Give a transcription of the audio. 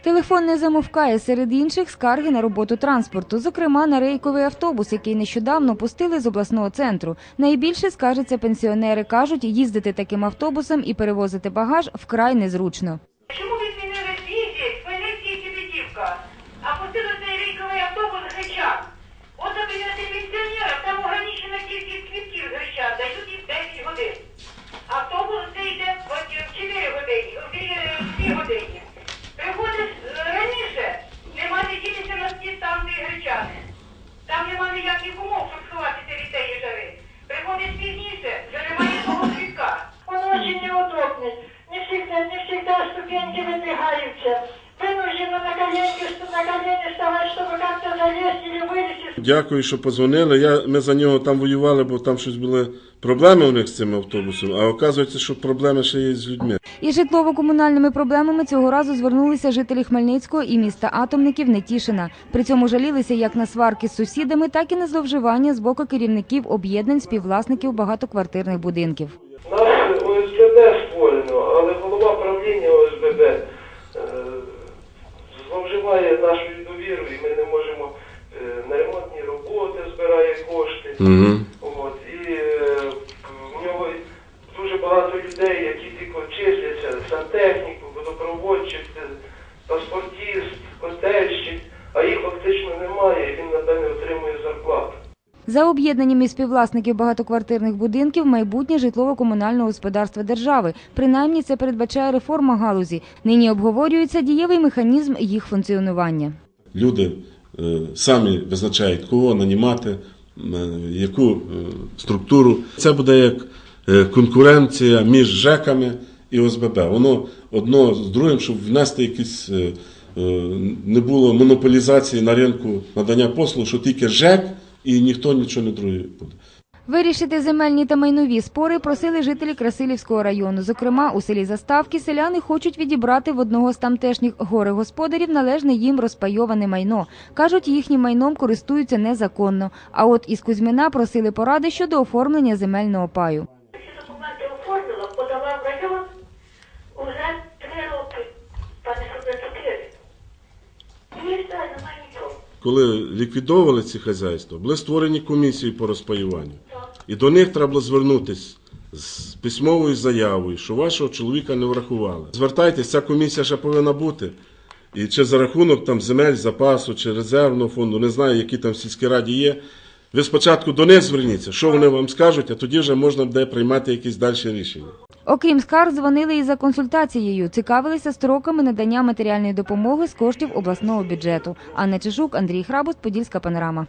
Телефон не замовкає серед інших скарги на роботу транспорту, зокрема на рейковий автобус, який нещодавно пустили з обласного центру. Найбільше скаржаться пенсіонери. кажуть, їздити таким автобусом і перевозити багаж вкрай незручно. Чому відмінили візі, Хмельницький і Кибідівка, а пустили цей рейковий автобус Гречак? От кабінети пенсіонерів, там ограничена кількість квітків з Гречак, дають їх 10 годин. Автобус йде в 4 години, в 2 години. де гречани. Там нема ніяких умов, щоб сховатися від тієї жари. Приходиш пізніше, вже немає того квітка. Он очень неудобный. Не всегда, не всегда ступеньки выдвигаются. Вынуждена на коленки, что на колени вставать, чтобы как-то залезть или вылезти. Дякую, що позвонили. Я, ми за нього там воювали, бо там щось були проблеми у них з цим автобусом, а оказується, що проблеми ще є з людьми. І житлово-комунальними проблемами цього разу звернулися жителі Хмельницького і міста Атомників Нетішина. При цьому жалілися як на сварки з сусідами, так і на зловживання з боку керівників об'єднань співвласників багатоквартирних будинків. Нас ОСББ створено, але голова правління ОСББ е, зловживає нашою довірою, і ми не можемо на ремонтні роботи збирає кошти. Угу. От, і е, в нього дуже багато людей, які тільки числяться, сантехніку, водопроводчик, е, паспортіст, котельщик, а їх фактично немає, і він напевне отримує зарплату. За об'єднаннями співвласників багатоквартирних будинків майбутнє житлово-комунального господарства держави. Принаймні це передбачає реформа галузі. Нині обговорюється дієвий механізм їх функціонування. Люди е, самі визначають, кого нанімати, е, яку е, структуру. Це буде як е, конкуренція між ЖЕКами і ОСББ. Воно одно з другим, щоб внести якісь. е, е, Не було монополізації на ринку надання послуг, що тільки ЖЕК і ніхто нічого не другий буде. Вирішити земельні та майнові спори просили жителі Красилівського району. Зокрема, у селі Заставки селяни хочуть відібрати в одного з тамтешніх горе-господарів належне їм розпайоване майно. Кажуть, їхнім майном користуються незаконно. А от із Кузьмина просили поради щодо оформлення земельного паю. Коли ліквідовували ці хазяйства, були створені комісії по розпаюванню. І до них треба звернутися з письмовою заявою, що вашого чоловіка не врахували. Звертайтесь, ця комісія ще повинна бути. І чи за рахунок там земель запасу, чи резервного фонду, не знаю, які там в сільській раді є. Ви спочатку до них зверніться, що вони вам скажуть, а тоді вже можна буде приймати якісь далі рішення. Окрім скарг, дзвонили і за консультацією, цікавилися строками надання матеріальної допомоги з коштів обласного бюджету. Анна Чижук, Андрій Храбус, Подільська панорама.